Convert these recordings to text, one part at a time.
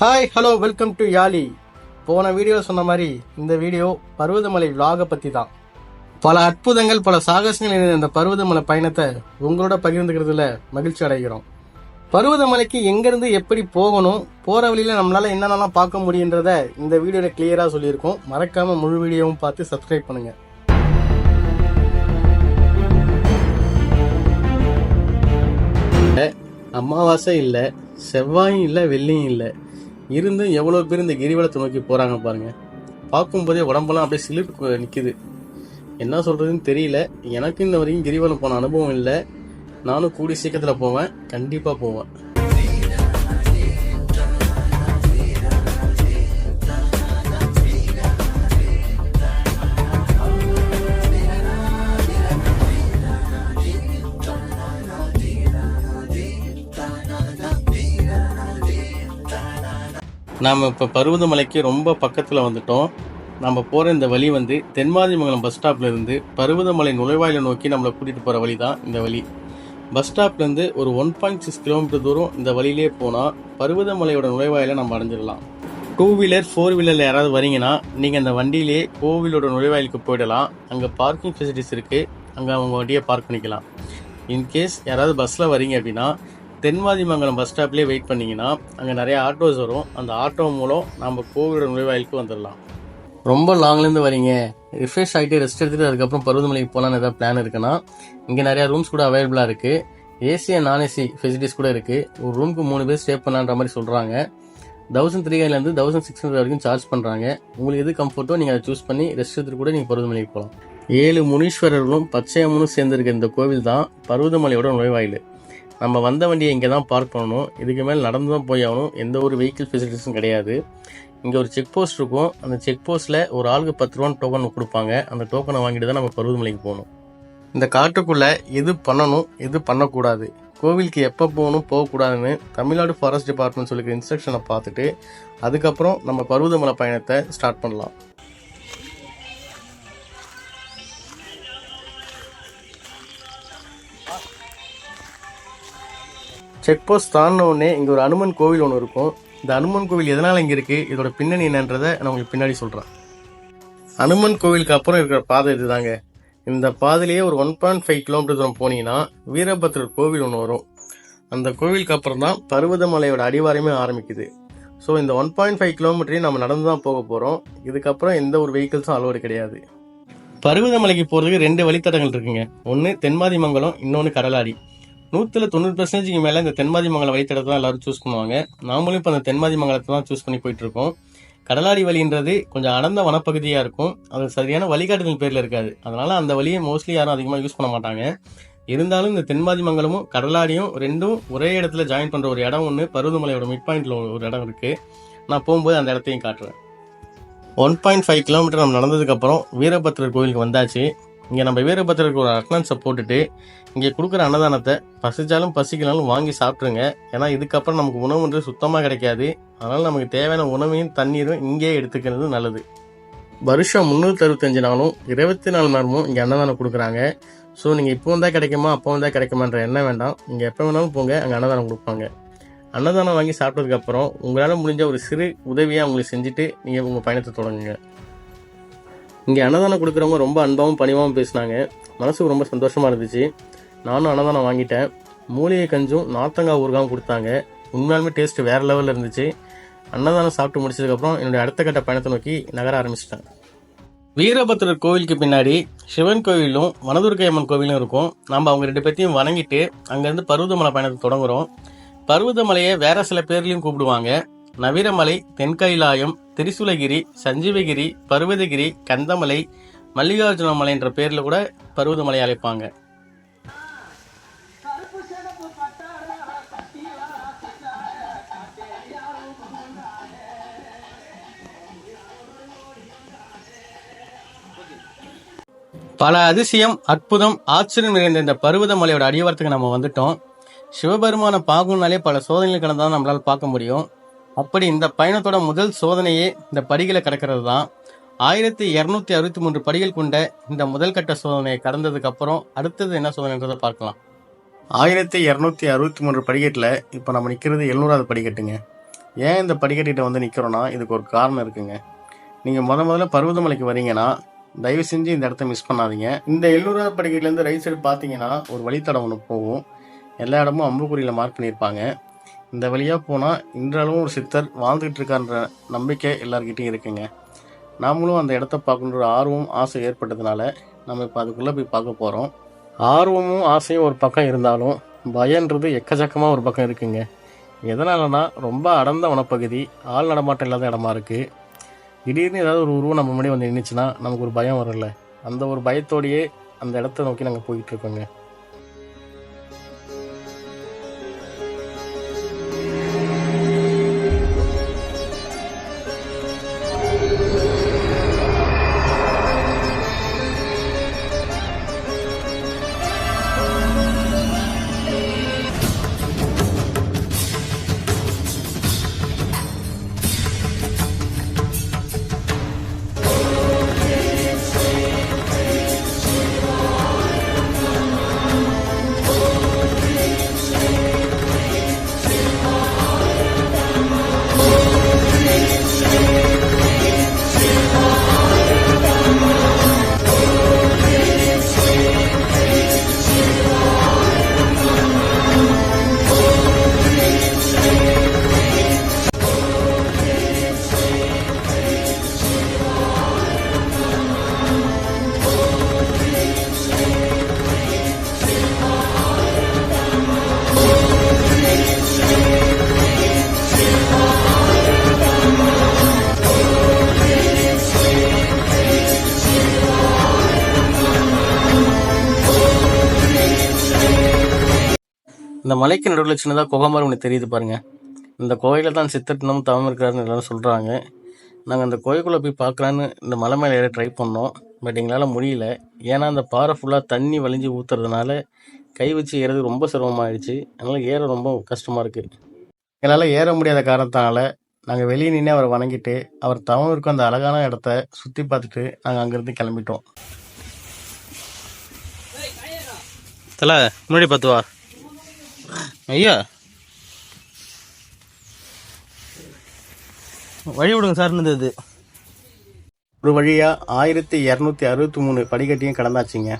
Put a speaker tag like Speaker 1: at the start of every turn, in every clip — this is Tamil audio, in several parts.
Speaker 1: Hi hello welcome to Yaali போன வீடியோ சொன்ன மாதிரி இந்த வீடியோ பருவதமலை விலாகை பற்றி தான் பல அற்புதங்கள் பல சாகசங்கள் இந்த பருவதமலை பயணத்தை உங்களோட பகிர்ந்துக்கிறதுல மகிழ்ச்சி அடைகிறோம். பருவதமலைக்கு எங்கேருந்து எப்படி போகணும் போகிற வழியில் நம்மளால் என்னென்னலாம் பார்க்க முடியுன்றத இந்த வீடியோவில் கிளியராக சொல்லியிருக்கோம். மறக்காமல் முழு வீடியோவும் பார்த்து சப்ஸ்கிரைப் பண்ணுங்கள் அமாவாசை இல்லை செவ்வாயும் இல்லை வெள்ளியும் இல்லை. இருந்தும் எவ்வளோ பேர் இந்த கிரிவலத்தை நோக்கி போகிறாங்க பாருங்கள் பார்க்கும்போதே உடம்பெல்லாம் அப்படியே சிலிர்ப்பு நிற்கிது என்ன சொல்கிறதுன்னு தெரியல. எனக்கு இன்ன வரைக்கும் கிரிவலம் போன அனுபவம் இல்லை. நானும் கூடி சீக்கிரத்தில் போவேன். கண்டிப்பாக போவேன். நாம் இப்போ பருவதமலைக்கு ரொம்ப பக்கத்தில் வந்துட்டோம். நம்ம போகிற இந்த வழி வந்து தென்மாதிமங்கலம் பஸ் ஸ்டாப்லேருந்து பருவதமலை நுழைவாயிலை நோக்கி நம்மளை கூட்டிகிட்டு போகிற வழி தான் இந்த வழி. பஸ் ஸ்டாப்லேருந்து ஒரு ஒன் பாயிண்ட் சிக்ஸ் கிலோமீட்டர் தூரம் இந்த வழியிலே போனால் பருவதமலையோட நுழைவாயிலை நம்ம அடைஞ்சிடலாம். டூ வீலர் ஃபோர் வீலரில் யாராவது வரீங்கன்னா நீங்கள் அந்த வண்டியிலே கோவிலோட நுழைவாயிலுக்கு போயிடலாம். அங்கே பார்க்கிங் ஃபெசிலிட்டிஸ் இருக்குது அங்கே அவங்க வண்டியை பார்க் பண்ணிக்கலாம். இன்கேஸ் யாராவது பஸ்ஸில் வரீங்க அப்படின்னா தென்வாதிமங்கலம் பஸ் ஸ்டாப்லேயே வெயிட் பண்ணிங்கன்னா அங்கே நிறைய ஆட்டோஸ் வரும். அந்த ஆட்டோ மூலம் நம்ம கோவிலோட நுழைவாயிலுக்கு வந்துடலாம் ரொம்ப லாங்லேருந்து வரீங்க. ரிஃப்ரெஷ் ஆகிட்டு ரெஸ்ட் எடுத்துகிட்டு அதுக்கப்புறம் பருவதமலைக்கு போகலான்னு ஏதாவது பிளான் இருக்குன்னா இங்கே நிறையா ரூம்ஸ் கூட அவைலபிளாக இருக்குது AC and non AC facilities கூட இருக்குது ஒரு ரூமுக்கு மூணு பேர் ஸ்டே பண்ணலான்ற மாதிரி சொல்கிறாங்க தௌசண்ட் த்ரீ ஹண்ட்லேருந்து தௌசண்ட் சிக்ஸ் ஹண்ட்ரட் வரைக்கும் சார்ஜ் பண்ணுறாங்க உங்களுக்கு எது கம்ஃபர்ட்டோ நீங்கள் அதை சூஸ் பண்ணி ரெஸ்ட் எடுத்துகிட்டு கூட நீங்கள் பருவதமலைக்கு போகலாம். ஏழு முனீஸ்வரர்களும் பச்சையம்மனும் சேர்ந்துருக்க இந்த கோவில் தான் பருவதமலையோட நுழைவாயில். நம்ம வந்த வண்டியை இங்கே தான் பார்க் பண்ணணும். இதுக்கு மேலே நடந்து தான் போய் ஆகணும். எந்த ஒரு வெஹிக்கிள் ஃபெசிலிட்டிஸும் கிடையாது. இங்கே ஒரு செக் போஸ்ட் இருக்கும். அந்த செக் போஸ்ட்டில் ஒரு ஆளுக்கு பத்து ரூபான்னு டோக்கன் கொடுப்பாங்க. அந்த டோக்கனை வாங்கிட்டு தான் நம்ம பருவதமலைக்கு போகணும். இந்த காட்டுக்குள்ளே எது பண்ணணும் எது பண்ணக்கூடாது? கோவிலுக்கு எப்போ போகணும் போகக்கூடாதுன்னு தமிழ்நாடு ஃபாரஸ்ட் டிபார்ட்மெண்ட் சொல்லிக்கிற இன்ஸ்ட்ரக்ஷனை பார்த்துட்டு அதுக்கப்புறம் நம்ம பருவதமலை பயணத்தை ஸ்டார்ட் பண்ணலாம். செக் போஸ்ட் தாண்டினோடனே இங்கே ஒரு அனுமன் கோவில் ஒன்று இருக்கும். இந்த அனுமன் கோவில் எதனால் இங்கே இருக்குது இதோட பின்னணி என்னன்றதை நான் உங்களுக்கு பின்னாடி சொல்கிறேன் அனுமன் கோவிலுக்கு அப்புறம் இருக்கிற பாதை இதுதாங்க. இந்த பாதையிலேயே ஒரு ஒன் பாயிண்ட் ஃபைவ் கிலோமீட்டர் தூரம் போனீங்கன்னா வீரபத்ரர் கோவில் ஒன்று வரும். அந்த கோவிலுக்கு அப்புறம் தான் பருவதமலையோட அடிவாரமே ஆரம்பிக்குது. ஸோ இந்த ஒன் பாயிண்ட் ஃபைவ் கிலோமீட்டரையும் நம்ம நடந்து தான் போக போகிறோம் இதுக்கப்புறம் எந்த ஒரு வெஹிக்கிள்ஸும் அலோடு கிடையாது. பருவதமலைக்கு போகிறதுக்கு ரெண்டு வழித்தடங்கள் இருக்குங்க. ஒன்று தென்மாதிமங்கலம் இன்னொன்று கடலாடி. நூற்றில் தொண்ணூறு பர்சன்டேஜ்க்கு மேலே இந்த தென்மாதி மங்கலம் வழித்தடத்தை தான் எல்லாரும் சூஸ் பண்ணுவாங்க. நாமளும் இப்போ அந்த தென்மாதி மங்கலத்தை தான் சூஸ் பண்ணி போயிட்டுருக்கோம் கடலாடி வழின்றது கொஞ்சம் அடர்ந்த வனப்பகுதியாக இருக்கும். அது சரியான வழிகாட்டுதல் பேரில் இருக்காது. அதனால் அந்த வழியை மோஸ்ட்லி யாரும் அதிகமாக யூஸ் பண்ண மாட்டாங்க. இருந்தாலும் இந்த தென்மாதி மங்கலமும் கடலாடியும் ரெண்டும் ஒரே இடத்துல ஜாயின் பண்ணுற ஒரு இடம் ஒன்று பருவதமலையோட மிட் பாயிண்ட்டில் ஒரு இடம் இருக்குது நான் போகும்போது அந்த இடத்தையும் காட்டுறேன். ஒன் பாயிண்ட் ஃபைவ் கிலோமீட்டர் நம்ம நடந்ததுக்கப்புறம் வீரபத்ரர் கோவிலுக்கு வந்தாச்சு. இங்கே நம்ம வீரபத்திரருக்கு ஒரு அட்டனன்ஸை போட்டுட்டு இங்கே கொடுக்குற அன்னதானத்தை பசிச்சாலும் பசிக்கலாலும் வாங்கி சாப்பிட்ருங்க ஏன்னா இதுக்கப்புறம் நமக்கு உணவுன்றது சுத்தமாக கிடைக்காது. அதனால் நமக்கு தேவையான உணவையும் தண்ணீரும் இங்கேயே எடுத்துக்கிறது நல்லது. வருஷம் முந்நூற்றி அறுபத்தஞ்சு நாளும் இருபத்தி நாலு நேரமும் இங்கே அன்னதானம் கொடுக்குறாங்க. ஸோ நீங்கள் இப்போ வந்தால் கிடைக்குமா அப்போ வந்தால் கிடைக்குமான்ற எண்ணம் வேண்டாம். நீங்கள் எப்போ வேணாலும் போங்க அங்கே அன்னதானம் கொடுப்பாங்க. அன்னதானம் வாங்கி சாப்பிட்டதுக்கப்புறம் உங்களால் முடிஞ்ச ஒரு சிறு உதவியாக உங்களுக்கு செஞ்சுட்டு நீங்கள் உங்கள் பயணத்தை தொடங்குங்க. இங்கே அன்னதானம் கொடுக்குறவங்க ரொம்ப அன்பாகவும் பணிவாகவும் பேசினாங்க. மனசுக்கு ரொம்ப சந்தோஷமாக இருந்துச்சு. நானும் அன்னதானம் வாங்கிட்டேன். மூலிகை கஞ்சும் நார்த்தங்காய் ஊறுகாவும் கொடுத்தாங்க. உண்மையாலுமே டேஸ்ட் வேறு லெவலில் இருந்துச்சு. அன்னதானம் சாப்பிட்டு முடிச்சதுக்கப்புறம் என்னுடைய அடுத்த கட்ட பயணத்தை நோக்கி நகர ஆரம்பிச்சிட்டேன். வீரபத்ரர் கோவிலுக்கு பின்னாடி சிவன் கோவிலும் வனதுர்க்கை அம்மன் கோவிலும் இருக்கும். நம்ம அவங்க ரெண்டு பேர்த்தையும் வணங்கிட்டு அங்கேருந்து பருவதமலை பயணத்தை தொடங்குறோம். பருவதமலையை வேற சில பேர்லையும் கூப்பிடுவாங்க. நவீரமலை தென்கைலாயம் திரிசூலகிரி சஞ்சீவகிரி பர்வதகிரி கந்தமலை மல்லிகார்ஜுன மலை என்ற பேரில் கூட பருவதமலை அழைப்பாங்க. பல அதிசயம் அற்புதம் ஆச்சரியம் நிறைந்த இந்த பருவதமலையோட அடிவாரத்துக்கு நம்ம வந்துட்டோம். சிவபெருமான பார்க்கணுனாலே பல சோதனைகள் கடந்தால் நம்மளால் பார்க்க முடியும். அப்படி இந்த பயணத்தோட முதல் சோதனையே இந்த படிகளை கடக்கிறது தான் ஆயிரத்தி இரநூத்தி அறுபத்தி மூன்று படிகள் கொண்ட இந்த முதல் கட்ட சோதனையை கடந்ததுக்கு அப்புறம் அடுத்தது என்ன சோதனைன்றதை பார்க்கலாம். ஆயிரத்தி இரநூத்தி அறுபத்தி மூன்று படிக்கட்டில் இப்போ நம்ம நிற்கிறது எழுநூறாவது படிக்கட்டுங்க. ஏன் இந்த படிக்கட்டிட்ட வந்து நிற்கிறோன்னா இதுக்கு ஒரு காரணம் இருக்குங்க. நீங்கள் முத முதல்ல பருவதமலைக்கு வரீங்கன்னா தயவு செஞ்சு இந்த இடத்த மிஸ் பண்ணாதீங்க. இந்த எழுநூறாவது படிக்கட்டிலேருந்து ரைட் சைடு பார்த்தீங்கன்னா ஒரு வழித்தடம் ஒன்று போகும். எல்லா இடமும் அம்புக்குறியில் மார்க் பண்ணியிருப்பாங்க. இந்த வழியாக போனால் இன்றளவும் ஒரு சித்தர் வாழ்ந்துகிட்டு இருக்கான்ற நம்பிக்கை எல்லார்கிட்டையும் இருக்குங்க. நாமளும் அந்த இடத்த பார்க்கணுன்ற ஆர்வம் ஆசை ஏற்பட்டதுனால நம்ம இப்போ அதுக்குள்ளே போய் பார்க்க போகிறோம் ஆர்வமும் ஆசையும் ஒரு பக்கம் இருந்தாலும் பயன்றது எக்கச்சக்கமாக ஒரு பக்கம் இருக்குங்க. எதனாலனா ரொம்ப அடர்ந்த வனப்பகுதி ஆள் நடமாட்டம் இல்லாத இடமா இருக்குது திடீர்னு ஏதாவது ஒரு உருவம் நம்ம முன்னாடி வந்து நின்றுச்சுன்னா நமக்கு ஒரு பயம் வரல அந்த ஒரு பயத்தோடையே அந்த இடத்த நோக்கி நாங்கள் போய்கிட்டு இருக்கோங்க. இந்த மலைக்கு நடுவில் சின்னதாக குகை மாதிரி ஒன்று தெரியுது பாருங்க. இந்த கோயிலில் தான் சித்தர் இன்னும் தவம் இருக்கிறாருன்னு எல்லாரும் சொல்கிறாங்க நாங்கள் அந்த கோயிலுக்குள்ளே போய் பார்க்கலான்னு இந்த மலை மேலே ஏற ட்ரை பண்ணோம். பட் எங்களால் முடியல. ஏன்னா அந்த பாறை ஃபுல்லாக தண்ணி வலிஞ்சு ஊற்றுறதுனால கை வச்சு ஏறது ரொம்ப சிரமமாயிடுச்சு. அதனால் ஏற ரொம்ப கஷ்டமாக இருக்குது எங்களால் ஏற முடியாத காரணத்தினால நாங்கள் வெளியே நின்று அவரை வணங்கிட்டு அவர் தவம் இருக்கும் அந்த அழகான இடத்த சுற்றி பார்த்துட்டு நாங்கள் அங்கேருந்து கிளம்பிட்டோம். தலை முன்னாடி பார்த்து வா. ஐயா. வழி விடுங்க சார் இருந்தது ஒரு வழியாக ஆயிரத்தி இரநூத்தி அறுபத்தி மூணு படிக்கட்டியும் கடந்தாச்சுங்க.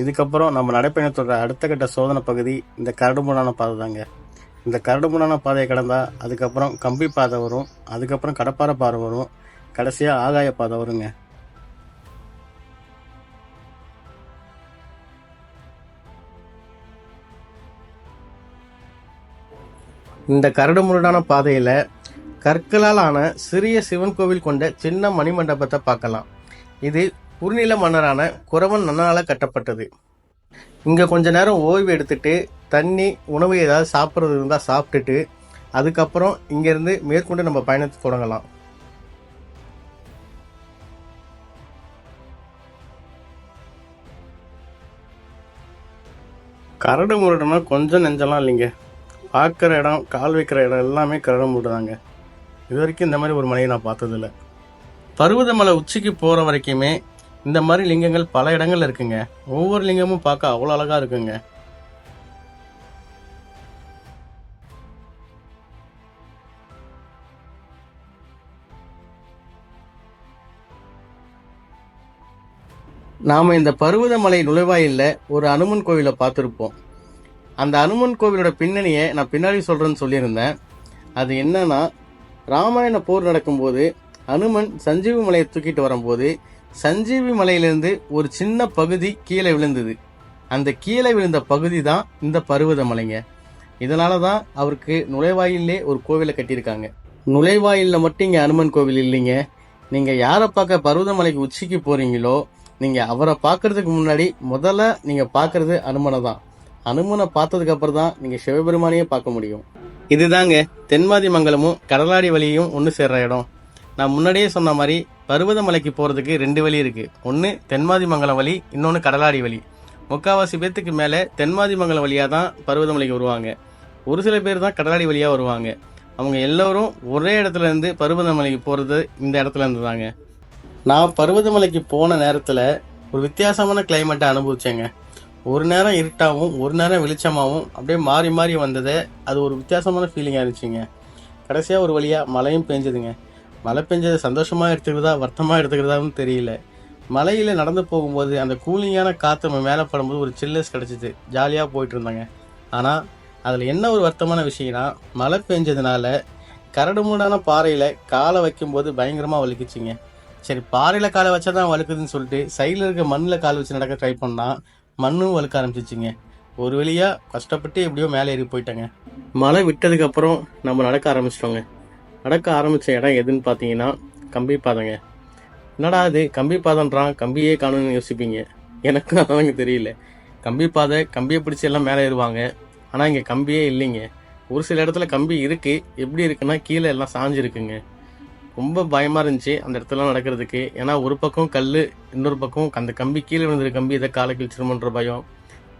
Speaker 1: இதுக்கப்புறம் நம்ம நடைப்பயணத்தோட அடுத்த கட்ட சோதனை பகுதி இந்த கரடுமுடான பாதை தாங்க. இந்த கரடுமுடான பாதையை கடந்தால் அதுக்கப்புறம் கம்பி பாதை வரும் அதுக்கப்புறம் கடப்பாறை பாதை வரும் கடைசியாக ஆகாய பாதை வருங்க. இந்த கரடுமுரடான பாதையில கற்களால் ஆன சிறிய சிவன் கோவில் கொண்ட சின்ன மணிமண்டபத்தை பார்க்கலாம். இது குறுநில மன்னரான குறவன் நன்னால கட்டப்பட்டது. இங்க கொஞ்ச நேரம் ஓய்வு எடுத்துட்டு தண்ணி உணவு ஏதாவது சாப்பிட்றது இருந்தால் சாப்பிட்டுட்டு அதுக்கப்புறம் இங்கேருந்து மேற்கொண்டு நம்ம பயணத்தை தொடங்கலாம். கரடு முரடுனா கொஞ்சம் நெஞ்சலாம் இல்லைங்க. பார்க்குற இடம் கால் வைக்கிற இடம் எல்லாமே கரடம் போட்டுதாங்க. இது வரைக்கும் இந்த மாதிரி ஒரு மலையை நான் பார்த்ததில்ல. பருவதமலை உச்சிக்கு போகிற வரைக்குமே இந்த மாதிரி லிங்கங்கள் பல இடங்கள் இருக்குங்க. ஒவ்வொரு லிங்கமும் பார்க்க அவ்வளோ அழகாக இருக்குங்க. நாம் இந்த பருவதமலை நுழைவாயில்ல ஒரு அனுமன் கோவிலை பார்த்துருப்போம். அந்த அனுமன் கோவிலோட பின்னணியை நான் பின்னாடி சொல்கிறேன்னு சொல்லியிருந்தேன். அது என்னன்னா ராமாயண போர் நடக்கும்போது அனுமன் சஞ்சீவி மலையை தூக்கிட்டு வரும்போது சஞ்சீவி மலையிலிருந்து ஒரு சின்ன பகுதி கீழே விழுந்தது. அந்த கீழே விழுந்த பகுதி தான் இந்த பருவத மலைங்க. இதனால தான் அவருக்கு நுழைவாயிலே ஒரு கோவிலை கட்டியிருக்காங்க. நுழைவாயிலில் மட்டும் இங்கே அனுமன் கோவில் இல்லைங்க. நீங்கள் யாரை பார்க்க பருவதமலைக்கு உச்சிக்கு போறீங்களோ நீங்கள் அவரை பார்க்கறதுக்கு முன்னாடி முதல்ல நீங்கள் பார்க்கறது அனுமனை தான். அனுமனை பார்த்ததுக்கு அப்புறம் தான் நீங்கள் சிவபெருமானையே பார்க்க முடியும். இதுதாங்க தென்மாதி மங்கலமும் கடலாடி வழியும் ஒன்று சேர்ற இடம். நான் முன்னாடியே சொன்ன மாதிரி பருவதமலைக்கு போகிறதுக்கு ரெண்டு வழி இருக்குது ஒன்று தென்மாதி மங்கலம் வழி இன்னொன்று கடலாடி வழி. முக்காவாசி பேர்த்துக்கு மேலே தென்மாதி மங்கலம் வழியாக தான் பருவதமலைக்கு வருவாங்க. ஒரு சில பேர் தான் கடலாடி வழியாக வருவாங்க. அவங்க எல்லோரும் ஒரே இடத்துல இருந்து பருவதமலைக்கு போகிறது இந்த இடத்துலேருந்து தாங்க. நான் பருவதமலைக்கு போன நேரத்தில் ஒரு வித்தியாசமான கிளைமேட்டை அனுபவிச்சேங்க. ஒரு நேரம் இருட்டாகவும் ஒரு நேரம் வெளிச்சமாகவும் அப்படியே மாறி மாறி வந்தது. அது ஒரு வித்தியாசமான ஃபீலிங்காக இருந்துச்சுங்க. கடைசியாக ஒரு வழியாக மழையும் பெஞ்சதுங்க. மழை பெஞ்சது சந்தோஷமாக எடுத்துக்கிறதா வருத்தமாக எடுத்துக்கிறதான்னு தெரியல. மலையில் நடந்து போகும்போது அந்த கூலிங்கான காற்று நம்ம மேலே படும்போது ஒரு சில்லஸ் கிடச்சிது. ஜாலியாக போயிட்டு இருந்தாங்க. ஆனால் அதில் என்ன ஒரு வருத்தமான விஷயம்னா மழை பெஞ்சதுனால கரடுமுடான பாறையில் காலை வைக்கும்போது பயங்கரமாக வலிக்குச்சிங்க. சரி பாறையில் காலை வச்சா தான் வலுக்குதுன்னு சொல்லிட்டு சைடில் இருக்க மண்ணில் கால் வச்சு நடக்க ட்ரை பண்ணால் மண்ணும் வலுக்க ஆரம்பிச்சிச்சுங்க. ஒரு வழியாக கஷ்டப்பட்டு எப்படியோ மேலே ஏறி போயிட்டேங்க. மழை விட்டதுக்கப்புறம் நம்ம நடக்க ஆரம்பிச்சிட்டோங்க. நடக்க ஆரம்பித்த இடம் எதுன்னு பார்த்தீங்கன்னா கம்பி பாதைங்க. என்னடா அது கம்பி பாதன்றான் கம்பியே காணும்னு யோசிப்பீங்க. எனக்கும் அவங்க தெரியல. கம்பி பாதை கம்பியை பிடிச்சி எல்லாம் மேலே ஏறுவாங்க. ஆனால் இங்கே கம்பியே இல்லைங்க. ஒரு சில இடத்துல கம்பி இருக்கு. எப்படி இருக்குன்னா கீழே எல்லாம் சாஞ்சிருக்குங்க. ரொம்ப பயமா இருந்துச்சு அந்த இடத்துல நடக்கிறதுக்கு. ஏன்னா ஒரு பக்கம் கல் இன்னொரு பக்கம் அந்த கம்பி கீழே விழுந்துரு கம்பி இதை காலை கிழிச்சிருமன்ற பயம்.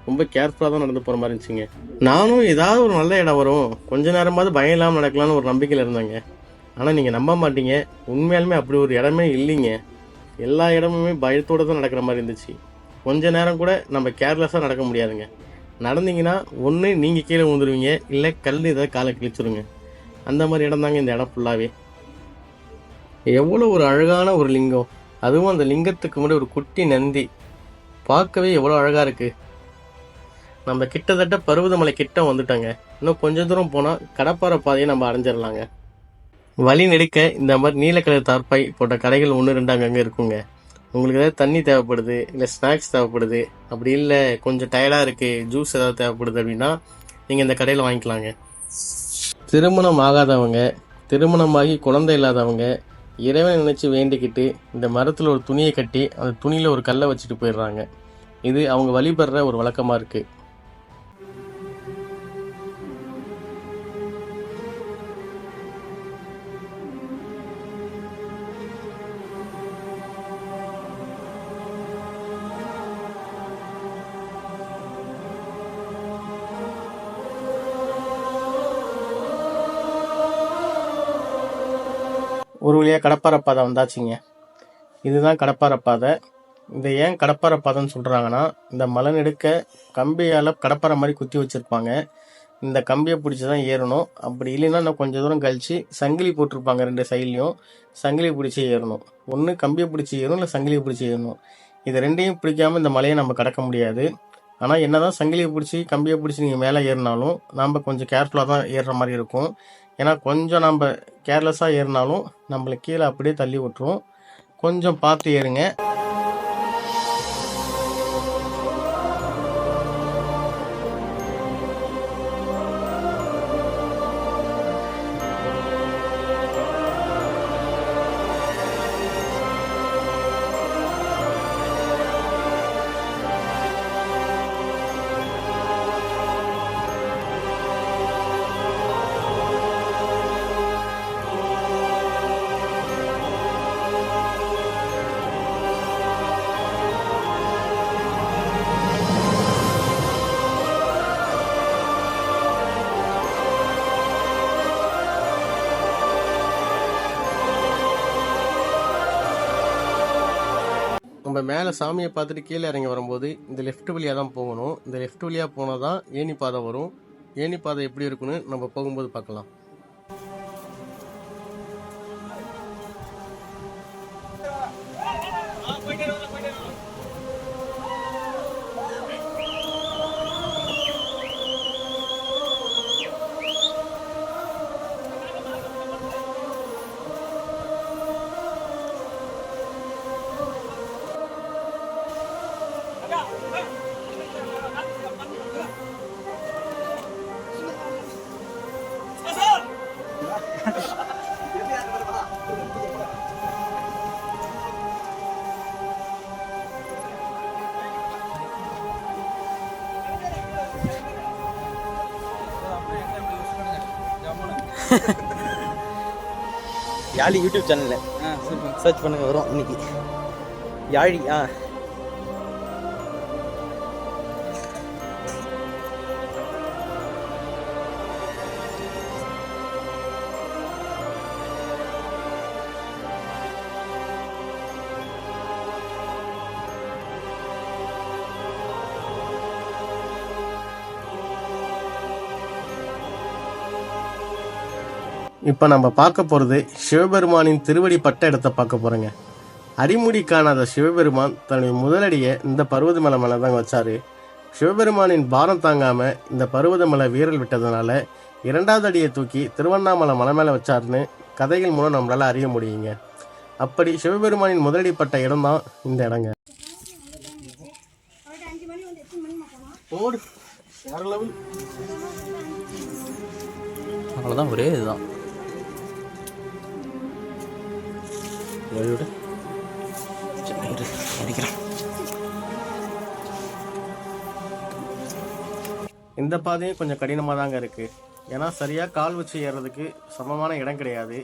Speaker 1: ரொம்ப கேர்ஃபுல்லாக தான் நடந்து போகிற மாதிரி இருந்துச்சுங்க. நானும் ஏதாவது ஒரு நல்ல இடம் வரும். கொஞ்ச நேரமாவது பயம் இல்லாமல் நடக்கலாம்னு ஒரு நம்பிக்கையில் இருந்தாங்க. ஆனால் நீங்கள் நம்ப மாட்டீங்க. உண்மையாலுமே அப்படி ஒரு இடமே இல்லைங்க. எல்லா இடமுமே பயத்தோடு தான் நடக்கிற மாதிரி இருந்துச்சு. கொஞ்ச நேரம் கூட நம்ம கேர்லெஸ்ஸாக நடக்க முடியாதுங்க. நடந்தீங்கன்னா ஒன்று நீங்கள் கீழே விழுந்துருவீங்க. இல்லை கல் ஏதாவது காலை கிழிச்சிருங்க. அந்த மாதிரி இடம் தாங்க இந்த இடம் ஃபுல்லாகவே எவ்வளோ ஒரு அழகான ஒரு லிங்கம். அதுவும் அந்த லிங்கத்துக்கு முன்னாடி ஒரு குட்டி நந்தி. பார்க்கவே எவ்வளோ அழகாக இருக்குது நம்ம கிட்டத்தட்ட பருவதமலை கிட்ட வந்துட்டோங்க. இன்னும் கொஞ்சம் தூரம் போனால் கடப்பாறை பாதையை நம்ம அடைஞ்சிடலாங்க வழி நெடுக்க இந்த மாதிரி நீல கலர் போட்ட கடைகள் ஒன்று ரெண்டு அங்கங்கே இருக்குங்க. உங்களுக்கு ஏதாவது தண்ணி தேவைப்படுது இல்லை ஸ்நாக்ஸ் தேவைப்படுது அப்படி இல்லை கொஞ்சம் டயர்டாக இருக்குது ஜூஸ் ஏதாவது தேவைப்படுது அப்படின்னா நீங்கள் இந்த கடையில் வாங்கிக்கலாங்க. திருமணம் ஆகாதவங்க திருமணமாகி குழந்தை இல்லாதவங்க இறைவனை நினச்சி வேண்டிக்கிட்டு இந்த மரத்தில் ஒரு துணியை கட்டி அந்த துணியில் ஒரு கல்லை வச்சுட்டு போயிடுறாங்க. இது அவங்க வழிபடுற ஒரு வழக்கமாக இருக்குது வழியாக கடப்பாறை பாதை வந்தாச்சுங்க. இதுதான் கடப்பாறை பாதை இதை ஏன் கடப்பாறை பாதைன்னு சொல்கிறாங்கன்னா இந்த மலை நெடுக்க கம்பியால் கடப்பாறை மாதிரி குத்தி வச்சுருப்பாங்க. இந்த கம்பியை பிடிச்சி தான் ஏறணும். அப்படி இல்லைன்னா நான் கொஞ்சம் தூரம் கழிச்சு சங்கிலி போட்டிருப்பாங்க ரெண்டு சைட்லேயும். சங்கிலி பிடிச்சி ஏறணும். ஒன்று கம்பியை பிடிச்சி ஏறணும் இல்லை சங்கிலியை பிடிச்சி ஏறணும். இது ரெண்டையும் பிடிக்காம இந்த மலையை நம்ம கடக்க முடியாது. ஆனால் என்ன தான் சங்கிலியை பிடிச்சி கம்பியை பிடிச்சி நீங்கள் மேலே ஏறினாலும் நாம் கொஞ்சம் கேர்ஃபுல்லாக தான் ஏறுற மாதிரி இருக்கும். ஏன்னா கொஞ்சம் நம்ம கேர்லெஸ்ஸாக ஏறினாலும் நம்மளை கீழே அப்படியே தள்ளி விட்டுரும். கொஞ்சம் பார்த்து ஏறுங்க. மேலே சாமியை பார்த்துட்டு கீழே இறங்கி வரும்போது இந்த லெஃப்ட் வழியாக தான் போகணும். இந்த லெஃப்ட் வழியாக போனால் தான் ஏணி பாதை வரும். ஏணி பாதை எப்படி இருக்குன்னு நம்ம போகும்போது பார்க்கலாம்.
Speaker 2: யாழி யூடியூப் சேனலில் சர்ச் பண்ணுங்க வரும் இன்னைக்கு. யாழி ஆ.
Speaker 1: இப்போ நம்ம பார்க்க போகிறது சிவபெருமானின் திருவடி பட்ட இடத்த பார்க்க போகிறோங்க அடிமுடி காணாத சிவபெருமான் தன்னுடைய முதலடியை இந்த பருவதமலை மேலே தாங்க வச்சார். சிவபெருமானின் பாரம் தாங்காமல் இந்த பருவதமலை வீரல் விட்டதுனால இரண்டாவது அடியை தூக்கி திருவண்ணாமலை மலை மேலே வச்சாருன்னு கதைகள் மூலம் நம்மளால் அறிய முடியுங்க. அப்படி சிவபெருமானின் முதலடி பட்ட இடம் தான் இந்த இடங்க.
Speaker 2: அவ்வளோதான் ஒரே இதுதான். அடிக்கிறேன்
Speaker 1: இந்த பாதையும் கொஞ்சம் கடினமாக தாங்க இருக்குது ஏன்னா சரியாக கால் வச்சு ஏறுறதுக்கு சமமான இடம் கிடையாது.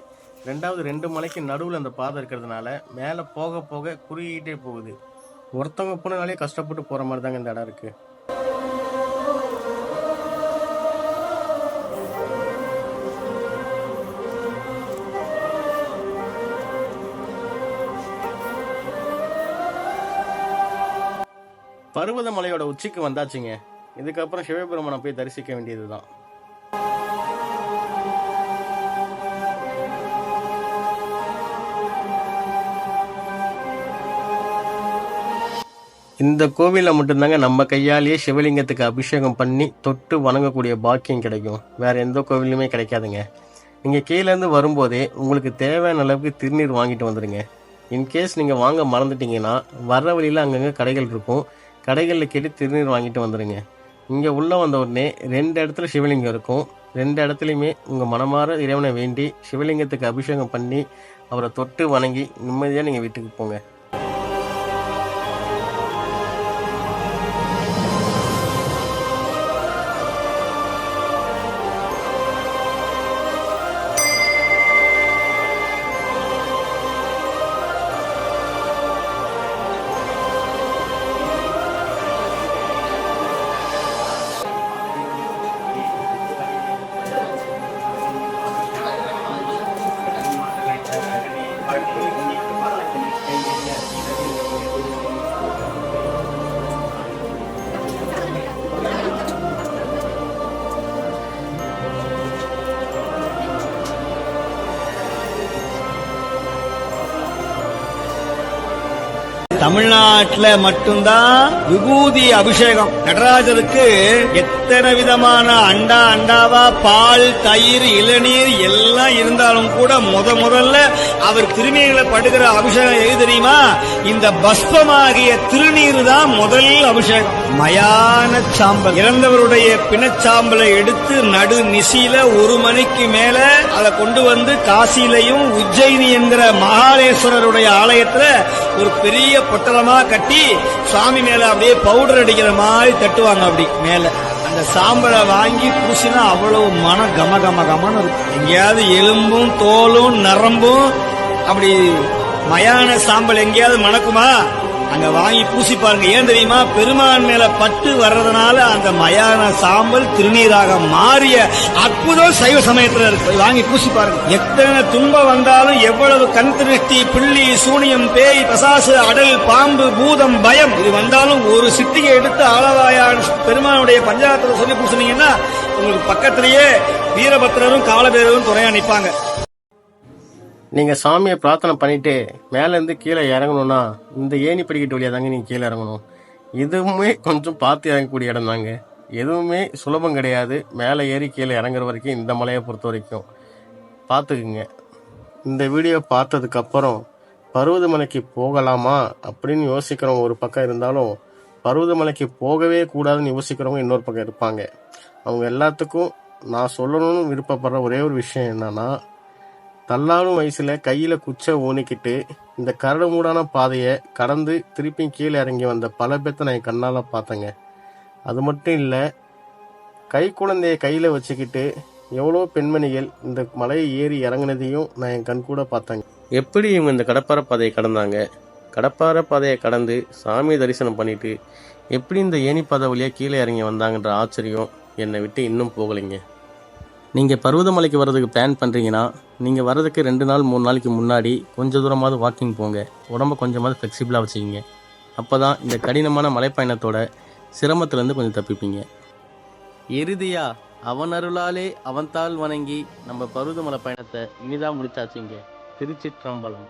Speaker 1: ரெண்டாவது ரெண்டு மலைக்கு நடுவில் அந்த பாதை இருக்கிறதுனால மேலே போக போக குறுகிட்டே போகுது. ஒருத்தவங்க போனாலே கஷ்டப்பட்டு போகிற மாதிரி தாங்க இந்த இடம் இருக்குது பர்வத மலையோட உச்சிக்கு வந்தாச்சுங்க. இதுக்கப்புறம் சிவபெருமனை போய் தரிசிக்க வேண்டியதுதான். இந்த கோவிலில் மட்டும்தாங்க நம்ம கையாலேயே சிவலிங்கத்துக்கு அபிஷேகம் பண்ணி தொட்டு வணங்கக்கூடிய பாக்கியம் கிடைக்கும். வேற எந்த கோவிலுமே கிடைக்காதுங்க. நீங்கள் கீழேருந்து வரும்போதே உங்களுக்கு தேவையான அளவுக்கு திருநீர் வாங்கிட்டு வந்துடுங்க இன்கேஸ் நீங்கள் வாங்க மறந்துட்டீங்கன்னா வர்ற வழியில் அங்கங்கே கடைகள் இருக்கும். கடைகளில் கேட்டு திருநீர் வாங்கிட்டு வந்துடுங்க இங்கே உள்ளே வந்த உடனே ரெண்டு இடத்துல சிவலிங்கம் இருக்கும். ரெண்டு இடத்துலையுமே உங்கள் மனமார இறைவனை வேண்டி சிவலிங்கத்துக்கு அபிஷேகம் பண்ணி அவரை தொட்டு வணங்கி நிம்மதியாக நீங்கள் வீட்டுக்கு போங்க.
Speaker 3: தமிழ்நாட்டுல மட்டும்தான் விபூதி அபிஷேகம். நடராஜருக்கு எத்தனை விதமான அண்டா அண்டாவா பால் தயிர் இளநீர் எல்லாம் இருந்தாலும் கூட முத முதல்ல அவர் திருநீர்ல படுகிற அபிஷேகம் எது தெரியுமா? இந்த பஸ்பமாகிய திருநீர் தான் முதல் அபிஷேகம். மயான சாம்பல். இறந்தவருடைய பிணச்சாம்பலை எடுத்து நடு நிசியில ஒரு மணிக்கு மேல அதை கொண்டு வந்து காசியிலையும் உஜ்ஜயினி என்கிற மகாலேஸ்வரருடைய ஆலயத்துல ஒரு பெரிய பொட்டலமா கட்டி சுவாமி மேல அப்படியே பவுடர் அடிக்கிற மாதிரி தட்டுவாங்க அப்படி மேல. அந்த சாம்பலை வாங்கி பூசினா அவ்வளவு மன கம கம கமன்னு இருக்கும். எங்கேயாவது எலும்பும் தோலும் நரம்பும் அப்படி மயான சாம்பல் எங்கேயாவது மணக்குமா? அங்க வாங்கி பூசி பாருங்க. ஏன் தெரியுமா? பெருமான் மேல பட்டு வர்றதுனால அந்த மயான சாம்பல் திருநீராக மாறிய அற்புதம் சைவ சமயத்துல இருக்கு. வாங்கி பூசி பாருங்க. எத்தனை துன்பம் வந்தாலும் எவ்வளவு கண் திருஷ்டி பிள்ளி சூனியம் பேய் பசாசு அடல் பாம்பு பூதம் பயம். இது வந்தாலும் ஒரு சிட்டிகை எடுத்து ஆளவாயான் பெருமானுடைய பஞ்சாயத்துல சொல்லி பூசினீங்கன்னா உங்களுக்கு பக்கத்திலேயே வீரபத்திரரும் காலபேரரும் துணையா நிற்பாங்க
Speaker 1: நீங்கள் சாமியை பிரார்த்தனை பண்ணிட்டு மேலேருந்து கீழே இறங்கணும்னா இந்த ஏணி படிக்கட்டு வழியாக தாங்க நீங்கள் கீழே இறங்கணும். இதுவுமே கொஞ்சம் பார்த்து இறங்கக்கூடிய இடம் தாங்க. எதுவுமே சுலபம் கிடையாது. மேலே ஏறி கீழே இறங்குற வரைக்கும் இந்த மலையை பொறுத்த வரைக்கும். பார்த்துக்குங்க. இந்த வீடியோ பார்த்ததுக்கப்புறம் பருவதமலைக்கு போகலாமா அப்படின்னு யோசிக்கிறவங்க ஒரு பக்கம் இருந்தாலும் பருவதமலைக்கு போகவே கூடாதுன்னு யோசிக்கிறவங்க இன்னொரு பக்கம் இருப்பாங்க. அவங்க எல்லாத்துக்கும் நான் சொல்லணும்னு விருப்பப்படுற ஒரே ஒரு விஷயம் என்னன்னா தள்ளாடும் வயசுல கையில குச்சை ஊனிக்கிட்டு இந்த கரடு மூடான பாதையை கடந்து திருப்பி கீழே இறங்கி வந்த பல பேர்த்த நான் என் கண்ணால பார்த்தேங்க. அது மட்டும் இல்லை கை குழந்தைய கையில வச்சுக்கிட்டு எவ்வளோ பெண்மணிகள் இந்த மலையை ஏறி இறங்குனதையும் நான் என் கண் கூட பார்த்தேங்க. எப்படி இவங்க இந்த கடப்பார பாதையை கடந்தாங்க? கடப்பார பாதையை கடந்து சாமி தரிசனம் பண்ணிட்டு எப்படி இந்த ஏனிப்பாதை வழியாக கீழே இறங்கி வந்தாங்கன்ற ஆச்சரியம் என்னை விட்டு இன்னும் போகலைங்க. நீங்கள் பருவதமலைக்கு வர்றதுக்கு பிளான் பண்ணுறீங்கன்னா நீங்கள் வர்றதுக்கு ரெண்டு நாள் மூணு நாளைக்கு முன்னாடி கொஞ்சம் தூரமாவது வாக்கிங் போங்க. உடம்ப கொஞ்சமாவது ஃப்ளெக்சிபிளாக வச்சுக்கிங்க. அப்போ தான் இந்த கடினமான மலைப்பயணத்தோட சிரமத்துலேருந்து கொஞ்சம் தப்பிப்பீங்க. இறுதியாக அவன் அருளாலே அவன் தாள் வணங்கி நம்ம பருவதமலை பயணத்தை இனிதான் முடிச்சாச்சுங்க. திருச்சிற்றம்பலம்.